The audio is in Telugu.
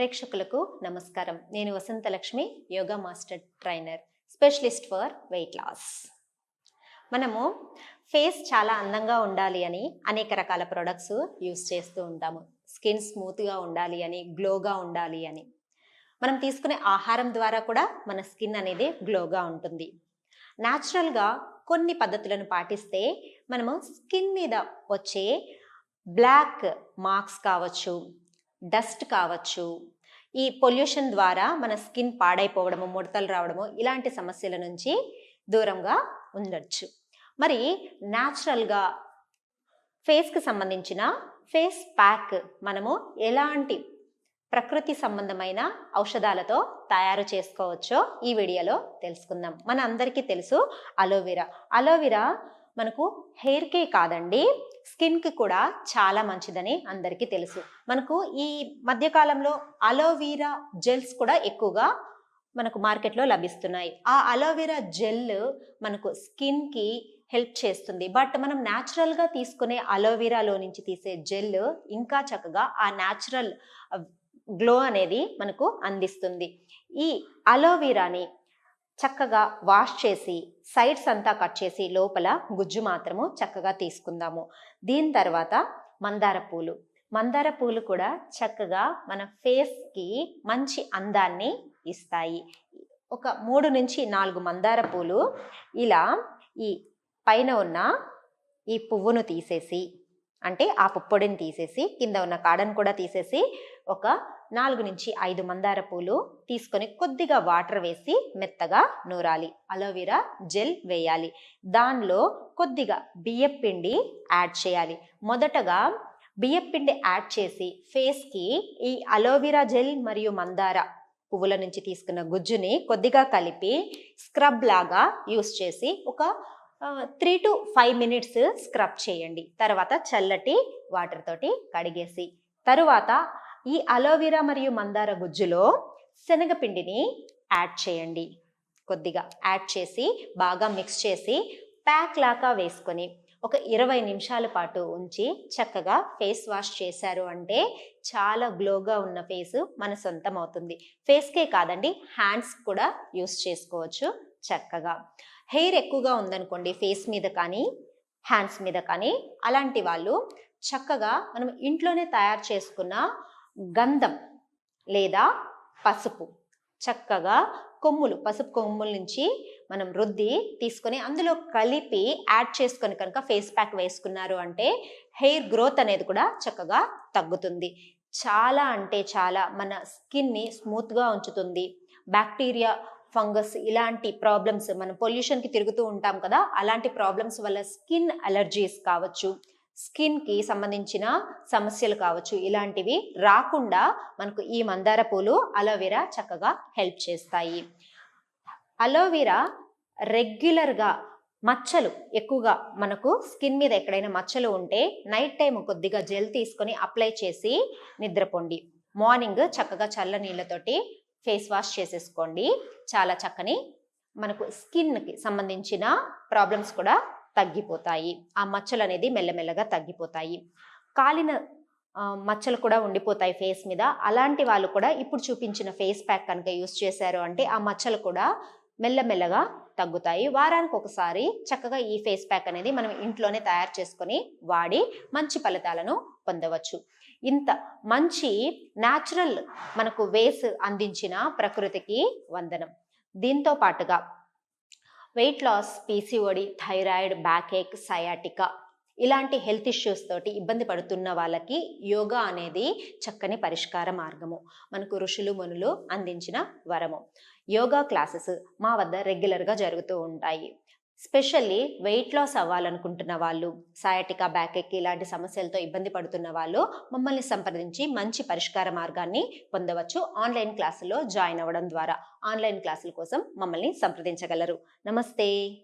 ప్రేక్షకులకు నమస్కారం. నేను Vasanthalakshmi yoga master trainer specialist for weight loss. మనము ఫేస్ చాలా అందంగా ఉండాలి అని అనేక రకాల ప్రొడక్ట్స్ యూస్ చేస్తూ ఉంటాము. స్కిన్ స్మూత్గా ఉండాలి అని గ్లోగా ఉండాలి అని. మనం తీసుకునే ఆహారం ద్వారా కూడా మన స్కిన్ అనేది గ్లోగా ఉంటుంది. న్యాచురల్గా కొన్ని పద్ధతులను పాటిస్తే మనము స్కిన్ మీద వచ్చే బ్లాక్ మార్క్స్ కావచ్చు డస్ట్ కావచ్చు ఈ పొల్యూషన్ ద్వారా మన స్కిన్ పాడైపోవడము ముడతలు రావడము ఇలాంటి సమస్యల నుంచి దూరంగా ఉండొచ్చు. మరి న్యాచురల్గా ఫేస్కి సంబంధించిన ఫేస్ ప్యాక్ మనము ఎలాంటి ప్రకృతి సంబంధమైన ఔషధాలతో తయారు చేసుకోవచ్చో ఈ వీడియోలో తెలుసుకుందాం. మన అందరికీ తెలుసు అలోవెరా అలోవెరా మనకు హెయిర్కే కాదండి స్కిన్కి కూడా చాలా మంచిదని అందరికీ తెలుసు. మనకు ఈ మధ్యకాలంలో అలోవీరా జెల్స్ కూడా ఎక్కువగా మనకు మార్కెట్లో లభిస్తున్నాయి. ఆ అలోవెరా జెల్ మనకు స్కిన్కి హెల్ప్ చేస్తుంది. బట్ మనం న్యాచురల్గా తీసుకునే అలోవెరాలో నుంచి తీసే జెల్ ఇంకా చక్కగా ఆ న్యాచురల్ గ్లో అనేది మనకు అందిస్తుంది. ఈ అలోవెరాని చక్కగా వాష్ చేసి సైడ్స్ అంతా కట్ చేసి లోపల గుజ్జు మాత్రము చక్కగా తీసుకుందాము. దీని తర్వాత మందార పూలు. మందార పూలు కూడా చక్కగా మన ఫేస్కి మంచి అందాన్ని ఇస్తాయి. ఒక మూడు నుంచి నాలుగు మందార పూలు ఇలా ఈ పైన ఉన్న ఈ పువ్వును తీసేసి అంటే ఆ పుప్పొడిని తీసేసి కింద ఉన్న కాడను కూడా తీసేసి ఒక నాలుగు నుంచి ఐదు మందార పూలు తీసుకొని కొద్దిగా వాటర్ వేసి మెత్తగా నూరాలి. అలోవెరా జెల్ వేయాలి. దానిలో కొద్దిగా బియ్యపిండి యాడ్ చేయాలి. మొదటగా బియ్యపిండి యాడ్ చేసి ఫేస్కి ఈ అలోవెరా జెల్ మరియు మందార పువ్వుల నుంచి తీసుకున్న గుజ్జుని కొద్దిగా కలిపి స్క్రబ్ లాగా యూస్ చేసి ఒక three to five minutes scrub చేయండి. తర్వాత చల్లటి వాటర్ తోటి కడిగేసి తరువాత ఈ అలోవెరా మరియు మందార గుజ్జులో శనగపిండిని యాడ్ చేయండి. కొద్దిగా యాడ్ చేసి బాగా మిక్స్ చేసి ప్యాక్ లాగా వేసుకొని ఒక ఇరవై నిమిషాల పాటు ఉంచి చక్కగా ఫేస్ వాష్ చేశారు అంటే చాలా గ్లోగా ఉన్న ఫేస్ మన సొంతం అవుతుంది. ఫేస్కే కాదండి హ్యాండ్స్ కూడా యూస్ చేసుకోవచ్చు చక్కగా. హెయిర్ ఎక్కువగా ఉందనుకోండి ఫేస్ మీద కానీ హ్యాండ్స్ మీద కానీ అలాంటి వాళ్ళు చక్కగా మనం ఇంట్లోనే తయారు చేసుకున్న గంధం లేదా పసుపు. చక్కగా కొమ్ములు పసుపు కొమ్ముల నుంచి మనం రుద్ది తీసుకొని అందులో కలిపి యాడ్ చేసుకొని కనుక ఫేస్ ప్యాక్ వేసుకున్నారు అంటే హెయిర్ గ్రోత్ అనేది కూడా చక్కగా తగ్గుతుంది. చాలా అంటే చాలా మన స్కిన్ని స్మూత్గా ఉంచుతుంది. బ్యాక్టీరియా ఫంగస్ ఇలాంటి ప్రాబ్లమ్స్ మనం పొల్యూషన్కి తిరుగుతూ ఉంటాం కదా అలాంటి ప్రాబ్లమ్స్ వల్ల స్కిన్ అలర్జీస్ కావచ్చు. స్కిన్కి సంబంధించిన సమస్యలు కావచ్చు. ఇలాంటివి రాకుండా మనకు ఈ మందార పూలు అలోవెరా చక్కగా హెల్ప్ చేస్తాయి. అలోవెరా రెగ్యులర్గా మచ్చలు ఎక్కువగా మనకు స్కిన్ మీద ఎక్కడైనా మచ్చలు ఉంటే నైట్ టైం కొద్దిగా జెల్ తీసుకొని అప్లై చేసి నిద్రపోండి. మార్నింగ్ చక్కగా చల్ల నీళ్ళతోటి ఫేస్ వాష్ చేసేసుకోండి. చాలా చక్కని మనకు స్కిన్కి సంబంధించిన ప్రాబ్లమ్స్ కూడా తగ్గిపోతాయి. ఆ మచ్చలు అనేది మెల్లమెల్లగా తగ్గిపోతాయి. కాలిన మచ్చలు కూడా ఉండిపోతాయి ఫేస్ మీద. అలాంటి వాళ్ళు కూడా ఇప్పుడు చూపించిన ఫేస్ ప్యాక్ కనుక యూస్ చేశారు అంటే ఆ మచ్చలు కూడా మెల్లమెల్లగా తగ్గుతాయి. వారానికి ఒకసారి చక్కగా ఈ ఫేస్ ప్యాక్ అనేది మనం ఇంట్లోనే తయారు చేసుకొని వాడి మంచి ఫలితాలను పొందవచ్చు. ఇంత మంచి న్యాచురల్ మనకు వేస్ అందించిన ప్రకృతికి వందనం. దీంతో పాటుగా weight loss PCOD thyroid backache sciatica ఇలాంటి హెల్త్ ఇష్యూస్ తోటి ఇబ్బంది పడుతున్న వాళ్ళకి యోగా అనేది చక్కని పరిష్కార మార్గము. మనకు ఋషులు మునులు అందించిన వరము. యోగా క్లాసెస్ మా వద్ద రెగ్యులర్గా జరుగుతూ ఉంటాయి. స్పెషల్లీ వెయిట్ లాస్ అవ్వాలనుకుంటున్న వాళ్ళు సయాటికా బ్యాక్ ఇలాంటి సమస్యలతో ఇబ్బంది పడుతున్న వాళ్ళు మమ్మల్ని సంప్రదించి మంచి పరిష్కార మార్గాన్ని పొందవచ్చు. ఆన్లైన్ క్లాసులో జాయిన్ అవ్వడం ద్వారా ఆన్లైన్ క్లాసుల కోసం మమ్మల్ని సంప్రదించగలరు. నమస్తే.